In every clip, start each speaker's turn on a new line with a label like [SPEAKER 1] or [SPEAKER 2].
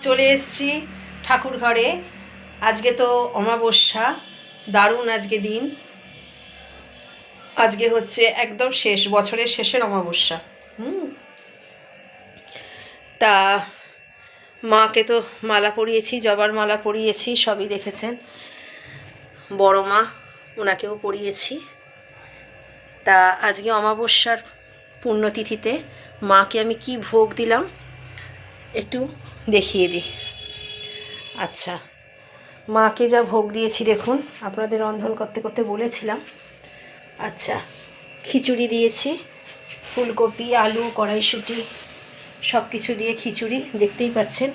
[SPEAKER 1] চলে এসেছি ঠাকুর ঘরে আজকে তো অমাবস্যা, দারুণ আজকে দিন। আজকে হচ্ছে একদম শেষ, বছরের শেষের অমাবস্যা। হুম। তা মাকে তো মালা পরিয়েছি, জবার মালা পরিয়েছি, সবই দেখেছেন। বড় মা, ওনাকেও পরিয়েছি। তা আজকে অমাবস্যার পুণ্যতিথিতে মাকে আমি কি ভোগ দিলাম? একটু দেখিয়ে দিই। আচ্ছা মাকে যা ভোগ দিয়েছি দেখুন, আপনাদের রন্ধন করতে করতে বলেছিলাম। আচ্ছা খিচুড়ি দিয়েছি, ফুলকপি, আলু, কড়াইশুঁটি সব কিছু দিয়ে খিচুড়ি, দেখতেই পাচ্ছেন।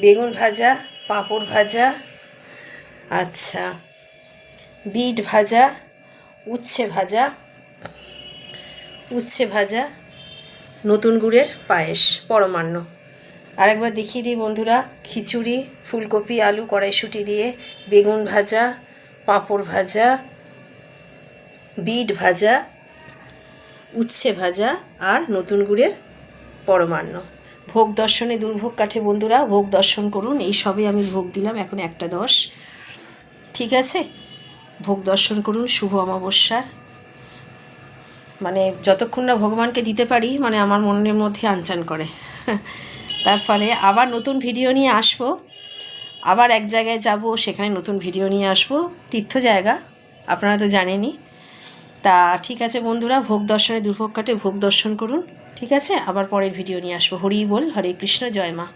[SPEAKER 1] বেগুন ভাজা, পাঁপড় ভাজা আচ্ছা বিট ভাজা, উচ্ছে ভাজা উচ্ছে ভাজা, নতুন গুড়ের পায়েস, পরমান্ন। আরেকবার দেখিয়ে দিই বন্ধুরা, খিচুড়ি, ফুলকপি, আলু কড়াইশুঁটি দিয়ে, বেগুন ভাজা, পাঁপড় ভাজা, বিট ভাজা, উচ্ছে ভাজা আর নতুন গুড়ের পরমান্ন। ভোগ দর্শনে দুর্ভোগ কাঠে বন্ধুরা, ভোগ দর্শন করুন। এই সবে আমি ভোগ দিলাম, এখন একটা দশ। ঠিক আছে? ভোগ দর্শন করুন, শুভ অমাবস্যার। মানে যতক্ষণ না ভগবানকে দিতে পারি মানে আমার মনের মধ্যে আনচান করে। তার ফলে আবার নতুন ভিডিও নিয়ে আসব। আবার এক জায়গায় যাব, সেখানে নতুন ভিডিও নিয়ে আসব। তীর্থ জায়গা, আপনারা তো জানেনই। তা ঠিক আছে বন্ধুরা, ভোগ দর্শনে দুর্ভোগ কাটে, ভোগ দর্শন করুন। ঠিক আছে, আবার পরের ভিডিও নিয়ে আসব। হরি বল, হরে কৃষ্ণ, জয় মা।